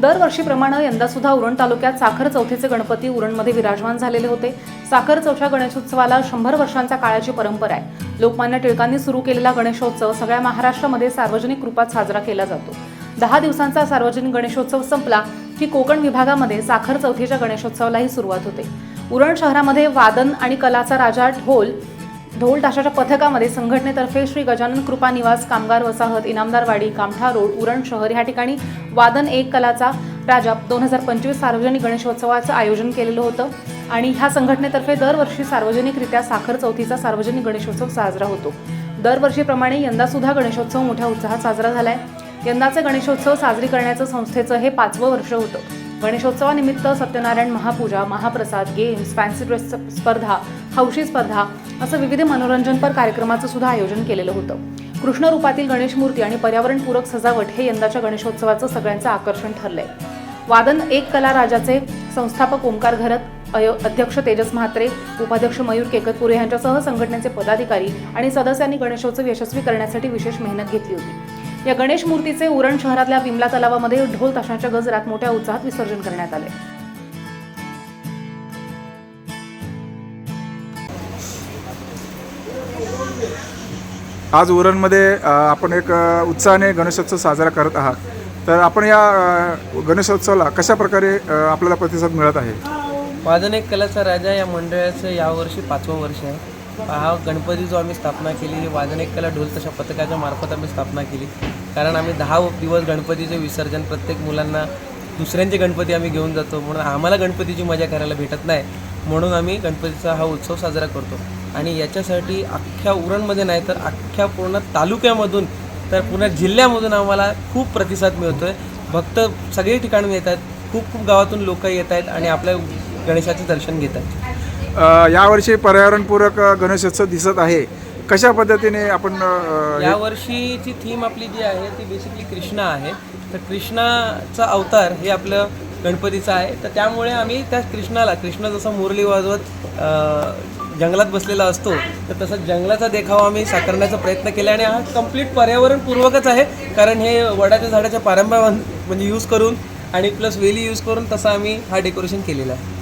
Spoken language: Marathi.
दरवर्षीप्रमाणे यंदा सुद्धा उरण तालुक्यात साखर चौथीचे गणपती उरणमध्ये विराजमान झालेले होते. साखर चौथ्या गणेशोत्सवाला शंभर वर्षांचा काळाची परंपरा आहे. लोकमान्य टिळकांनी सुरू केलेला गणेशोत्सव सगळ्या महाराष्ट्रामध्ये सार्वजनिक रूपात साजरा केला जातो. दहा दिवसांचा सार्वजनिक गणेशोत्सव संपला की कोकण विभागामध्ये साखर चौथीच्या गणेशोत्सवालाही सुरुवात होते. उरण शहरामध्ये वादन आणि कलाचा राजा ढोल ढोल ताशाच्या पथकामध्ये संघटनेतर्फे श्री गजानन कृपा निवास कामगार वसाहत इनामदारवाडी कामठा रोड उरण शहर ह्या ठिकाणी वादन एक कलाचा राजा दोन हजार पंचवीस सार्वजनिक गणेशोत्सवाचं आयोजन केलेलं होतं. आणि ह्या संघटनेतर्फे दरवर्षी सार्वजनिकरित्या साखर चौथीचा सार्वजनिक गणेशोत्सव साजरा होतो. दरवर्षीप्रमाणे यंदासुद्धा गणेशोत्सव मोठ्या उत्साहात साजरा झाला आहे यंदाचा गणेशोत्सव साजरी करण्याचं संस्थेचं हे पाचवं वर्ष होतं. गणेशोत्सवानिमित्त सत्यनारायण महापूजा महाप्रसाद गेम्स फॅन्सी ड्रेस स्पर्धा हौशी स्पर्धा असं विविध मनोरंजनपर कार्यक्रमाचं सुद्धा आयोजन केलेलं होतं. कृष्ण रूपातील गणेश मूर्ती आणि पर्यावरणपूरक सजावट हे यंदाच्या गणेशोत्सवाचं सगळ्यांचं आकर्षण ठरलंय. वादन एक कला राजाचे संस्थापक ओंकार घरत अयो अध्यक्ष तेजस म्हात्रे उपाध्यक्ष मयूर केकतपुरे यांच्यासह संघटनेचे पदाधिकारी आणि सदस्यांनी गणेशोत्सव यशस्वी करण्यासाठी विशेष मेहनत घेतली होती. या गणेश मूर्तीचे उरण शहरातल्या विमला तलावामध्ये ढोल ताशांच्या गजरात मोठ्या उत्साहात विसर्जन करण्यात आले. आज उरणमध्ये आपण एक उत्साहाने गणेशोत्सव साजरा करत आहात. तर आपण या गणेशोत्सवाला कशा प्रकारे आपल्याला प्रतिसाद मिळत आहे? वादन एक कलाचा राजा या मंडळाचं यावर्षी पाचवं वर्ष आहे. हा गणपती जो आम्ही स्थापना केली. ही वादन एक कला ढोल तशा पथकाच्या मार्फत आम्ही स्थापना केली. कारण आम्ही दहा दिवस गणपतीचे विसर्जन प्रत्येक मुलांना दुसऱ्यांचे गणपती आम्ही घेऊन जातो. म्हणून आम्हाला गणपतीची मजा करायला भेटत नाही. म्हणून आम्ही गणपतीचा हा उत्सव साजरा करतो. आणि याच्यासाठी अख्ख्या उरणमध्ये नाही तर अख्ख्या पूर्ण तालुक्यामधून तर पूर्ण जिल्ह्यामधून आम्हाला खूप प्रतिसाद मिळतो आहे भक्त सगळे ठिकाणून येत आहेत. खूप खूप गावातून लोक येत आहेत आणि आपल्या गणेशाचे दर्शन घेत आहेत. यावर्षी पर्यावरणपूरक गणेशोत्सव दिसत आहे. कशा पद्धतीने आपण यावर्षीची या वर्षीची थीम आपली जी आहे ती बेसिकली कृष्णा आहे. तर कृष्णाचा अवतार हे आपलं गणपतीचं आहे. तर त्यामुळे आम्ही त्या कृष्णाला कृष्ण जसं मुरली वाजवत जंगलात बसलेला असतो तर तसा जंगलाचा देखावा आम्ही साकारण्याचा प्रयत्न केला आणि हा कंप्लीट पर्यावरणपूर्वकच आहे. कारण हे वडाच्या झाडाच्या पारंब्या म्हणजे यूज करून आणि प्लस वेली यूज करून तसं आम्ही हा डेकोरेशन केलेला आहे.